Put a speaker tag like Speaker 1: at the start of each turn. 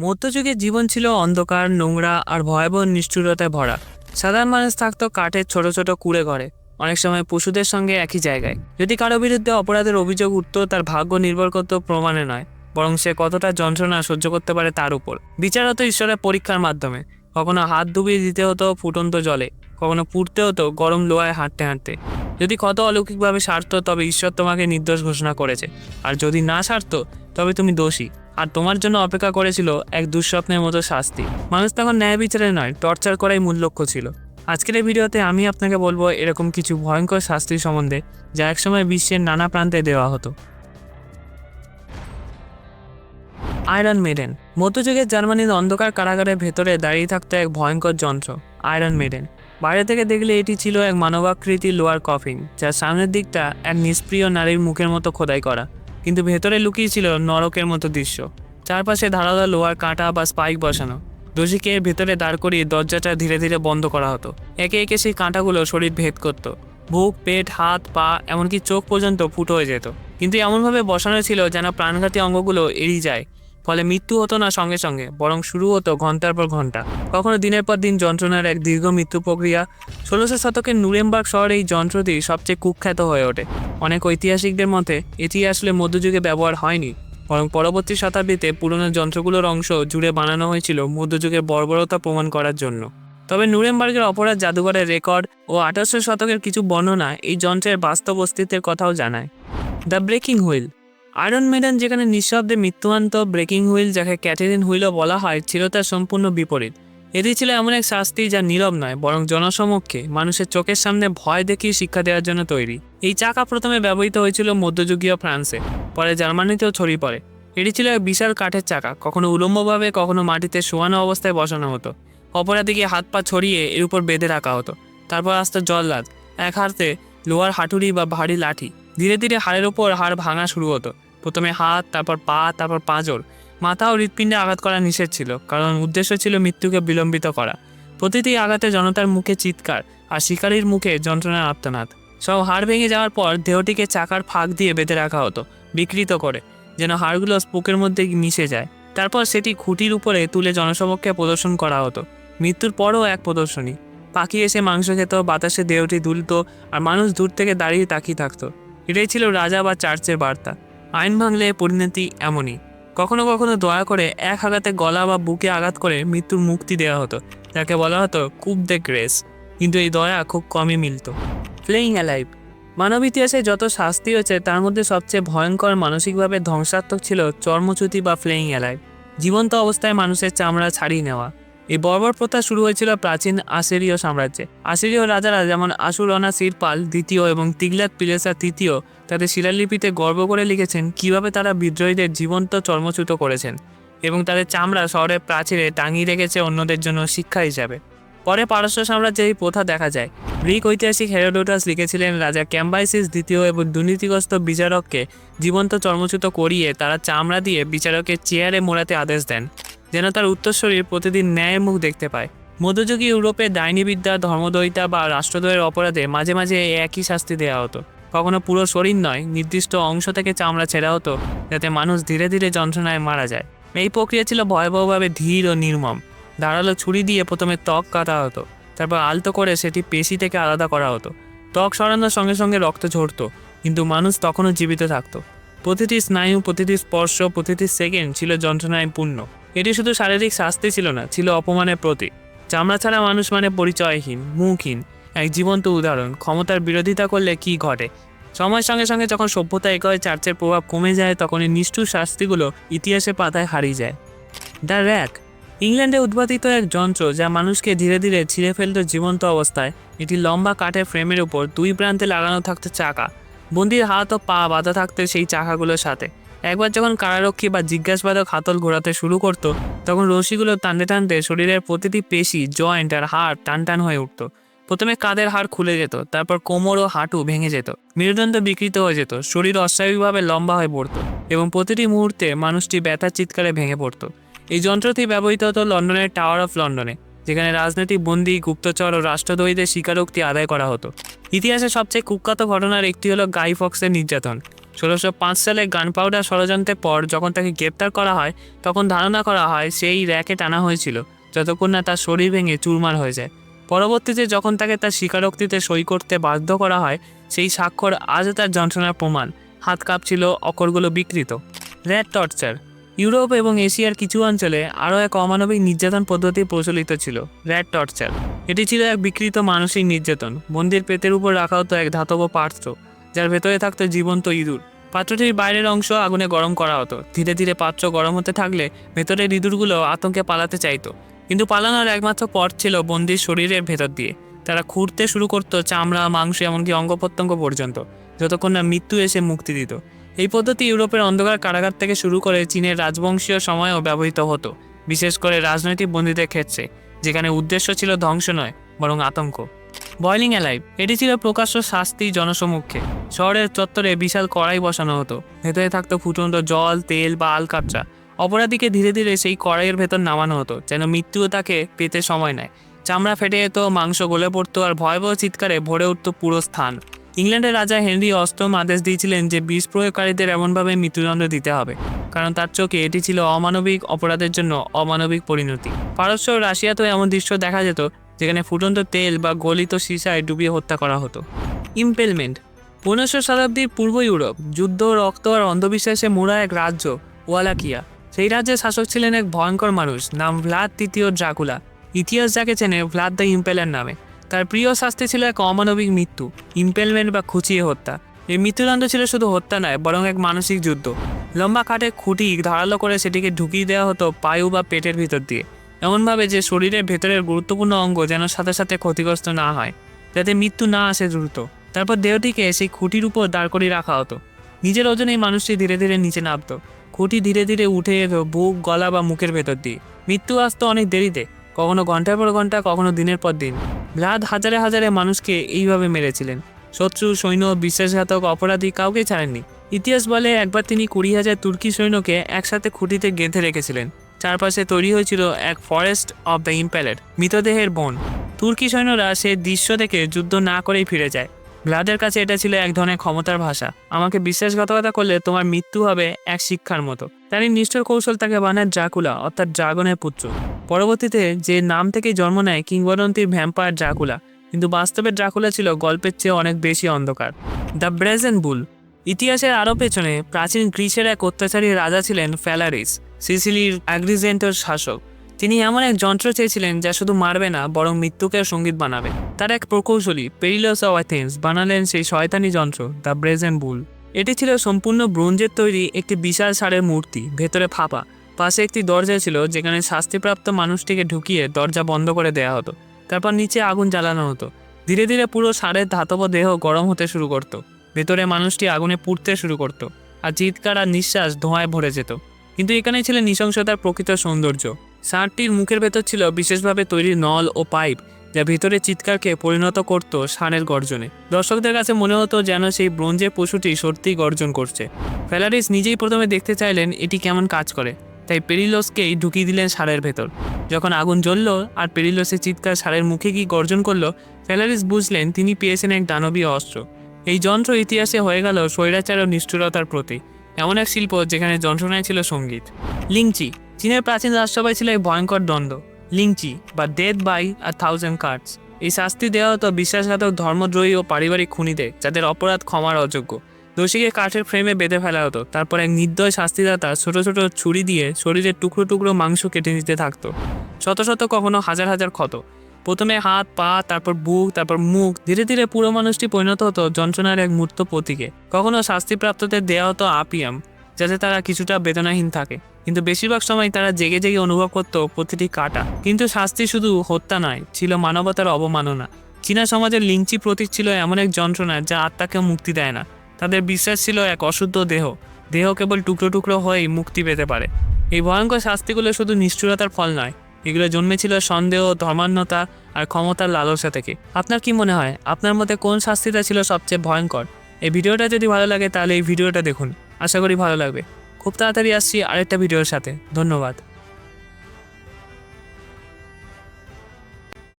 Speaker 1: মধ্যযুগের জীবন ছিল অন্ধকার, নোংরা আর ভয়াবহ নিষ্ঠুরতায় ভরা। সাধারণ মানুষ থাকতো কাঠের ছোট ছোট কুড়ে ঘরে, অনেক সময় পশুদের সঙ্গে একই জায়গায়। যদি কারও বিরুদ্ধে অপরাধের অভিযোগ উঠত, তার ভাগ্য নির্ভর করতো প্রমাণে নয়, বরং সে কতটা যন্ত্রণা সহ্য করতে পারে তার উপর। বিচার হতো ঈশ্বরের পরীক্ষার মাধ্যমে। কখনো হাত ডুবিয়ে দিতে হতো ফুটন্ত জলে, কখনো পুড়তে হতো গরম লোহায় হাঁটতে হাঁটতে। যদি কত অলৌকিকভাবে সারত তবে ঈশ্বর তোমাকে নির্দোষ ঘোষণা করেছে। আর যদি না সারত তবে তুমি দোষী। আর তোমার জন্য অপেক্ষা করেছিল এক দুঃস্বপ্নের মতো শাস্তি। মানুষ তখন ন্যায় বিচারে নয়, টর্চার করাই মূল লক্ষ্য ছিল। আজকের এই ভিডিওতে আমি আপনাকে বলব এরকম কিছু ভয়ঙ্কর শাস্তি সম্বন্ধে, যা একসময় বিশ্বের নানা প্রান্তে দেওয়া হতো। Iron maiden. মধ্যযুগের জার্মানির অন্ধকার কারাগারের ভেতরে দাঁড়িয়ে থাকতো এক ভয়ঙ্কর যন্ত্র, আয়রন মেডেন। বাইরে থেকে দেখলে এটি ছিল এক মানবাকৃতি লোয়ার কফিন যার সামনের দিকটা এক নিষ্প্রিয় নারীর মুখের মতো খোদাই করা, কিন্তু ভেতরে লুকিয়ে ছিল নরকের মতো দৃশ্য। চারপাশে ধারালো লোহার কাঁটা বা স্পাইক বসানো। দোষীকে ভেতরে দাঁড় করিয়ে দরজাটা ধীরে ধীরে বন্ধ করা হতো। একে একে সেই কাঁটাগুলো শরীর ভেদ করত। বুক, পেট, হাত, পা, এমনকি চোখ পর্যন্ত ফুটো হয়ে যেত। কিন্তু এমনভাবে বসানো ছিল যেন প্রাণঘাতী অঙ্গগুলো এড়িয়ে যায়। ফলে মৃত্যু হতো না সঙ্গে সঙ্গে, বরং শুরু হতো ঘণ্টার পর ঘণ্টা। কখনো দিনের পর দিন যন্ত্রণার এক দীর্ঘ মৃত্যু প্রক্রিয়া। ষোলোশো শতকের নুরেমবার্গ শহরে এই যন্ত্রটি সবচেয়ে কুখ্যাত হয়ে ওঠে। অনেক ঐতিহাসিকদের মতে, এটি আসলে মধ্যযুগে ব্যবহার হয়নি। বরং পরবর্তী শতাব্দীতে পুরনো যন্ত্রগুলোর অংশ জুড়ে বানানো হয়েছিল মধ্যযুগের বর্বরতা প্রমাণ করার জন্য। তবে নুরেমবার্গের অপরাধ জাদুঘরের রেকর্ড ও আঠারোশো শতকের কিছু বর্ণনা এই যন্ত্রের বাস্তব অস্তিত্বের কথাও জানায়। The breaking wheel iron maiden যেখানে নিঃশব্দে মৃত্যুয়ান্ত ব্রেকিং হুইল যাকে ক্যাটেরিন হুইলও বলা হয় ছিল তার সম্পূর্ণ বিপরীত। এটি ছিল এমন এক শাস্তি যা নীরব নয়, বরং জনসমক্ষে মানুষের চোখের সামনে ভয় দেখিয়ে শিক্ষা দেওয়ার জন্য তৈরি। এই চাকা প্রথমে ব্যবহৃত হয়েছিল মধ্যযুগীয় ফ্রান্সে, পরে জার্মানিতেও ছড়িয়ে পড়ে। এটি ছিল এক বিশাল কাঠের চাকা, কখনো উলম্বভাবে, কখনো মাটিতে শোয়ানো অবস্থায় বসানো হতো। অপরাধীকে হাত পা ছড়িয়ে এর উপর বেঁধে রাখা হতো। তারপর আসতো জল্লাদ এক হাতে লোহার হাঁটুরি বা ভারী লাঠি। ধীরে ধীরে হাড়ের ওপর হাড় ভাঙা শুরু হতো। প্রথমে হাত, তারপর পা, তারপর পাঁজর। মাথা ও হৃৎপিণ্ডে আঘাত করা নিষেধ ছিল, কারণ উদ্দেশ্য ছিল মৃত্যুকে বিলম্বিত করা। প্রতিটি আঘাতে জনতার মুখে চিৎকার আর শিকারীর মুখে যন্ত্রণার আত্মনাদ সব হাড় ভেঙে যাওয়ার পর দেহটিকে চাকার ফাঁক দিয়ে বেঁধে রাখা হতো, বিকৃত করে, যেন হাড়গুলো স্পোকের মধ্যে মিশে যায়। তারপর সেটি খুঁটির উপরে তুলে জনসমক্ষে প্রদর্শন করা হতো। মৃত্যুর পরও এক প্রদর্শনী। পাখি এসে মাংস খেত, বাতাসে দেহটি দুলত আর মানুষ দূর থেকে দাঁড়িয়ে তাকিয়ে থাকতো। এটাই ছিল রাজা বা চার্চের বার্তা। আইন ভাঙলে পরিণতি এমনই। কখনো কখনো দয়া করে এক আঘাতে গলা বা বুকে আঘাত করে মৃত্যুর মুক্তি দেওয়া হতো, যাকে বলা হতো কুপ দ্য গ্রেস। কিন্তু এই দয়া খুব কমই মিলত। প্লেইং অ্যালাইভ মানব ইতিহাসে যত শাস্তি হয়েছে, তার মধ্যে সবচেয়ে ভয়ঙ্কর মানসিকভাবে ধ্বংসাত্মক ছিল চর্মচ্যুতি বা ফ্লেইং অ্যালাইভ জীবন্ত অবস্থায় মানুষের চামড়া ছাড়িয়ে নেওয়া। এই বর্বর প্রথা শুরু হয়েছিল প্রাচীন আসিরীয় সাম্রাজ্যে। আসিরীয় রাজারা যেমন আশুরনা সিরপাল দ্বিতীয় এবং তিগলাত পিলেসা তৃতীয় তাদের শিলালিপিতে গর্ব করে লিখেছেন কীভাবে তারা বিদ্রোহীদের জীবন্ত চর্মচ্যুত করেছেন এবং তাদের চামড়া শহরের প্রাচীরে টাঙিয়ে রেখেছে অন্যদের জন্য শিক্ষা হিসাবে। পরে পারস্য সাম্রাজ্যে এই প্রথা দেখা যায়। গ্রিক ঐতিহাসিক হেরোডোটাস লিখেছিলেন রাজা ক্যাম্বাইসিস দ্বিতীয় এবং দুর্নীতিগ্রস্ত বিচারককে জীবন্ত চর্মচ্যুত করিয়ে তারা চামড়া দিয়ে বিচারকের চেয়ারে মোড়াতে আদেশ দেন। যেন তার উত্তরশরীর প্রতিদিন ন্যায়ের মুখ দেখতে পায়। মধ্যযুগী ইউরোপে ডাইনিবিদ্যা ধর্মদয়িতা বা রাষ্ট্রদ্রোহের অপরাধে মাঝে মাঝে একই শাস্তি দেওয়া হতো। কখনো পুরো শরীর নয়, নির্দিষ্ট অংশ থেকে চামড়া ছেঁড়া হতো, যাতে মানুষ ধীরে ধীরে যন্ত্রণায় মারা যায়। এই প্রক্রিয়া ছিল ভয়াবহভাবে ধীর ও নির্মম। ধারালো ছুরি দিয়ে প্রথমে ত্বক কাটা হতো, তারপর আলতো করে সেটি পেশি থেকে আলাদা করা হতো। ত্বক সরানোর সঙ্গে সঙ্গে রক্ত ঝরতো, কিন্তু মানুষ তখনও জীবিত থাকত। প্রতিটি স্নায়ু, প্রতিটি স্পর্শ, প্রতিটি সেকেন্ড ছিল যন্ত্রণায় পূর্ণ। এটি শুধু শারীরিক শাস্তি ছিল না, ছিল অপমানের প্রতীক। চামড়া ছাড়া মানুষ মানে পরিচয়হীন, মুখহীন, এক জীবন্ত উদাহরণ। ক্ষমতার বিরোধিতা করলে কি ঘটে? সময়ের সঙ্গে সঙ্গে যখন সভ্যতা একয় চার্চের প্রভাব কমে যায়, তখন এই নিষ্ঠুর শাস্তিগুলো ইতিহাসের পাতায় হারিয়ে যায়। দ্য র্যাক, ইংল্যান্ডে উদ্ভাবিত এক যন্ত্র যা মানুষকে ধীরে ধীরে ছিঁড়ে ফেলত জীবন্ত অবস্থায়। এটি লম্বা কাঠের ফ্রেমের উপর দুই প্রান্তে লাগানো থাকতো চাকা। বন্দির হাত ও পা বাঁধা থাকতে সেই চাকাগুলোর সাথে। একবার যখন কারারক্ষী বা জিজ্ঞাসবাদক হাতল ঘোরাতে শুরু করতো, তখন রশিগুলো টানতে টানতে শরীরের প্রতিটি পেশি, জয়েন্ট আর হাড় টান টান হয়ে উঠতো। প্রথমে কাদের হাড় খুলে যেত, তারপর কোমর ও হাঁটু ভেঙে যেত, মেরুদণ্ড বিকৃত হয়ে যেত, শরীর অস্বাভাবিকভাবে লম্বা হয়ে পড়ত এবং প্রতিটি মুহূর্তে মানুষটি ব্যথার চিৎকারে ভেঙে পড়তো। এই যন্ত্রটি ব্যবহৃত হতো লন্ডনের টাওয়ার অফ লন্ডনে, যেখানে রাজনৈতিক বন্দী, গুপ্তচর ও রাষ্ট্রদ্রোহীদের স্বীকারোক্তি আদায় করা হতো। ইতিহাসের সবচেয়ে কুখ্যাত ঘটনার একটি হলো গাই ফক্সের নির্যাতন। ষোলোশো পাঁচ সালে গান পাউডার ষড়যন্ত্রের পর যখন তাকে গ্রেপ্তার করা হয়, তখন ধারণা করা হয় সেই র্যাকে টানা হয়েছিল, যতক্ষণ না তার শরীর ভেঙে চুরমার হয়ে যায়। পরবর্তীতে যখন তাকে তার স্বীকারোক্তিতে সই করতে বাধ্য করা হয়, সেই স্বাক্ষর আজও তার যন্ত্রণার প্রমাণ। হাত কাঁপছিল অকরগুলো বিকৃত। Rat torture. ইউরোপ এবং এশিয়ার কিছু অঞ্চলে আরও এক অমানবিক নির্যাতন পদ্ধতি প্রচলিত ছিল র্যাট টর্চার। এটি ছিল এক বিকৃত মানসিক নির্যাতন। বন্দির পেটের উপর রাখা হতো এক ধাতব পাত্র যার ভেতরে থাকতো জীবন্ত ইঁদুর। পাত্রটির বাইরের অংশ আগুনে গরম করা হতো। ধীরে ধীরে পাত্র গরম হতে থাকলে ভেতরের ইঁদুরগুলো আতঙ্কে পালাতে চাইতো। কিন্তু পালানোর একমাত্র পথ ছিল বন্দির শরীরের ভেতর দিয়ে। তারা খুঁড়তে শুরু করতো চামড়া, মাংস এমনকি অঙ্গ প্রত্যঙ্গ পর্যন্ত। যতক্ষণ না মৃত্যু এসে মুক্তি দিত। এই পদ্ধতি ইউরোপের অন্ধকার কারাগার থেকে শুরু করে চীনের রাজবংশীয় সময়েও ব্যবহৃত হতো। বিশেষ করে রাজনৈতিক বন্দীদের ক্ষেত্রে, যেখানে উদ্দেশ্য ছিল ধ্বংস নয়, বরং আতঙ্ক। বয়লিং অ্যালাইভ, এটি ছিল প্রকাশ্য শাস্তি জনসমক্ষে। শহরের চত্বরে বিশাল কড়াই বসানো হতো। ভেতরে থাকতো ফুটন্ত জল, তেল বা আলকাতরা অপরাধীকে ধীরে ধীরে সেই কড়াইয়ের ভেতর নামানো হতো, যেন মৃত্যুও তাকে পেতে সময় নেয়। চামড়া ফেটে যেত, মাংস গলে পড়তো আর ভয়াবহ চিৎকারে ভরে উঠত পুরো স্থান। ইংল্যান্ডের রাজা হেনরি অষ্টম আদেশ দিয়েছিলেন যে বিষ প্রয়োগকারীদের এমনভাবে মৃত্যুদণ্ড দিতে হবে, কারণ তার চোখে এটি ছিল অমানবিক অপরাধের জন্য অমানবিক পরিণতি। পারস্য রাশিয়াতেও এমন দৃশ্য দেখা যেত, যেখানে ফুটন্ত তেল বা গলিত সীসায় ডুবিয়ে হত্যা করা হতো। ইম্পেলমেন্ট পনেরোশো শতাব্দীর পূর্ব ইউরোপ, যুদ্ধ রক্ত আর অন্ধবিশ্বাসে মোড়া এক রাজ্য, ওয়ালাকিয়া। সেই রাজ্যের শাসক ছিলেন এক ভয়ঙ্কর মানুষ, নাম ভ্লাদ তৃতীয় ড্রাকুলা। ইতিহাস যাকে চেনে, ভ্লাদ দ্য ইম্পেলার নামে। তার প্রিয় শাস্তি ছিল এক অমানবিক মৃত্যু, ইম্পেলমেন্ট বা খুঁচিয়ে হত্যা। এই মৃত্যুদণ্ড ছিল শুধু হত্যা নয়, বরং এক মানসিক যুদ্ধ। লম্বা কাঠে খুঁটি ধারালো করে সেটিকে ঢুকিয়ে দেওয়া হতো পায়ু বা পেটের ভিতর দিয়ে। এমনভাবে যে শরীরের ভেতরের গুরুত্বপূর্ণ অঙ্গ যেন সাথে সাথে ক্ষতিগ্রস্ত না হয়, যাতে মৃত্যু না আসে দ্রুত। তারপর দেহটিকে সেই খুঁটির উপর দাঁড় করিয়ে রাখা হতো। নিজের ওজনেই মানুষটি ধীরে ধীরে নিচে নামতো। খুঁটি ধীরে ধীরে উঠে যেত বুক, গলা বা মুখের ভেতর দিয়ে। মৃত্যু আসতো অনেক দেরিতে, কখনো ঘণ্টার পর ঘণ্টা, কখনো দিনের পর দিন। ভ্লাদ হাজারে হাজারে মানুষকে এইভাবে মেরেছিলেন। শত্রু, সৈন্য, বিশ্বাসঘাতক, অপরাধী কাউকে ছাড়েননি। ইতিহাস বলে একবার তিনি কুড়ি হাজার তুর্কি সৈন্যকে একসাথে খুঁটিতে গেঁথে রেখেছিলেন। চারপাশে তৈরি হয়েছিল এক ফরেস্ট অব দ্য ইম্প্যালের মৃতদেহের বন। তুর্কি সৈন্যরা সে দৃশ্য দেখে যুদ্ধ না করেই ফিরে যায়। ভ্লাদের কাছে এটা ছিল এক ধরনের ক্ষমতার ভাষা। আমাকে বিশ্বাসঘাতকতা করলে তোমার মৃত্যু হবে এক শিক্ষার মতো। তারই নিষ্ঠুর কৌশল তাকে বানায় ড্রাকুলা, অর্থাৎ ড্রাগনের পুত্র। পরবর্তীতে যে নাম থেকে জন্ম নেয় কিংবদন্তির ভ্যাম্পায়ার ড্রাকুলা। কিন্তু বাস্তবে ড্রাকুলা ছিল গল্পের চেয়ে অনেক বেশি অন্ধকার। The brazen bull. ইতিহাসের আরও পেছনে প্রাচীন গ্রিসের এক অত্যাচারী রাজা ছিলেন ফ্যালারিস, সিসিলির অ্যাগ্রিজেন্টের শাসক। তিনি এমন এক যন্ত্র চেয়েছিলেন যা শুধু মারবে না, বরং মৃত্যুকে সংগীত বানাবে। তার এক প্রকৌশলী পেরিলস অফ অ্যাথেন্স বানালেন সেই শয়তানি যন্ত্র, দ্য ব্রেজেন বুল এটি ছিল সম্পূর্ণ ব্রোঞ্জের তৈরি একটি বিশাল সারের মূর্তি, ভেতরে ফাঁপা। পাশে একটি দরজা ছিল, যেখানে শাস্তিপ্রাপ্ত মানুষটিকে ঢুকিয়ে দরজা বন্ধ করে দেওয়া হতো। তারপর নিচে আগুন জ্বালানো হতো। ধীরে ধীরে পুরো সারের ধাতব দেহ গরম হতে শুরু করতো। ভেতরে মানুষটি আগুনে পুড়তে শুরু করতো, আর চিৎকার আর নিঃশ্বাস ধোঁয়ায় ভরে যেত। কিন্তু এখানেই ছিল নৃশংসতার প্রকৃত সৌন্দর্য। ষাঁড়টির মুখের ভেতর ছিল বিশেষভাবে তৈরি নল ও পাইপ, যা ভিতরে চিৎকারকে পরিণত করত ষাঁড়ের গর্জনে। দর্শকদের কাছে মনে হতো যেন সেই ব্রোঞ্জের পশুটি সত্যিই গর্জন করছে। ফেলারিস নিজেই প্রথমে দেখতে চাইলেন এটি কেমন কাজ করে, তাই পেরিলসকেই ঢুকিয়ে দিলেন ষাঁড়ের ভেতর। যখন আগুন জ্বলল আর পেরিলসের চিৎকার ষাঁড়ের মুখে গিয়ে গর্জন করল, ফেলারিস বুঝলেন তিনি পেয়েছেন এক দানবীয় অস্ত্র। এই যন্ত্র ইতিহাসে হয়ে গেল স্বৈরাচার ও নিষ্ঠুরতার প্রতীক, এমন এক শিল্প যেখানে যন্ত্রণায় ছিল সংগীত। লিংচি চীনের প্রাচীন রাজসভায় ছিল এক ভয়ঙ্কর দ্বন্দ্ব, লিংচি বা death by a thousand cuts এই শাস্তি দেওয়া হতো বিশ্বাসঘাতক, ধর্মদ্রোহী ও পারিবারিক খুনিদের, যাদের অপরাধ ক্ষমার অযোগ্য। দোষীকে কাঠের ফ্রেমে বেঁধে ফেলা হতো, তারপর এক নির্দয় শাস্তিদাতা ছোট ছোট ছুরি দিয়ে শরীরের টুকরো টুকরো মাংস কেটে নিতে থাকতো। শত শত কখনো হাজার হাজার ক্ষত। প্রথমে হাত, পা, তারপর বুক, তারপর মুখ, ধীরে ধীরে পুরো মানুষটি পরিণত হতো যন্ত্রণার এক মূর্ত প্রতীকে। কখনো শাস্তিপ্রাপ্তদের দেওয়া হতো আপিয়াম, যাতে তারা কিছুটা বেদনাহীন থাকে। কিন্তু বেশিরভাগ সময় তারা জেগে জেগে অনুভব করতো প্রতিটি কাটা। কিন্তু শাস্তি শুধু হত্যা নয়, ছিল মানবতার অবমাননা। চীনা সমাজের লিঞ্চি প্রতীক ছিল এমন এক যন্ত্রণা যা আত্মাকে মুক্তি দেয় না। তাদের বিশ্বাস ছিল এক অশুদ্ধ দেহ। দেহ কেবল টুকরো টুকরো হয়েই মুক্তি পেতে পারে। এই ভয়ঙ্কর শাস্তিগুলো শুধু নিষ্ঠুরতার ফল নয়, এগুলো জন্মেছিল সন্দেহ ধর্মান্যতা আর ক্ষমতার লালসা থেকে। আপনার কি মনে হয়, আপনার মতে কোন শাস্তিটা ছিল সবচেয়ে ভয়ঙ্কর? এই ভিডিওটা যদি ভালো লাগে তাহলে এই ভিডিওটা দেখুন। আশা করি ভালো লাগবে। খুব তাড়াতাড়ি আসছি আরেকটা ভিডিওর সাথে। ধন্যবাদ।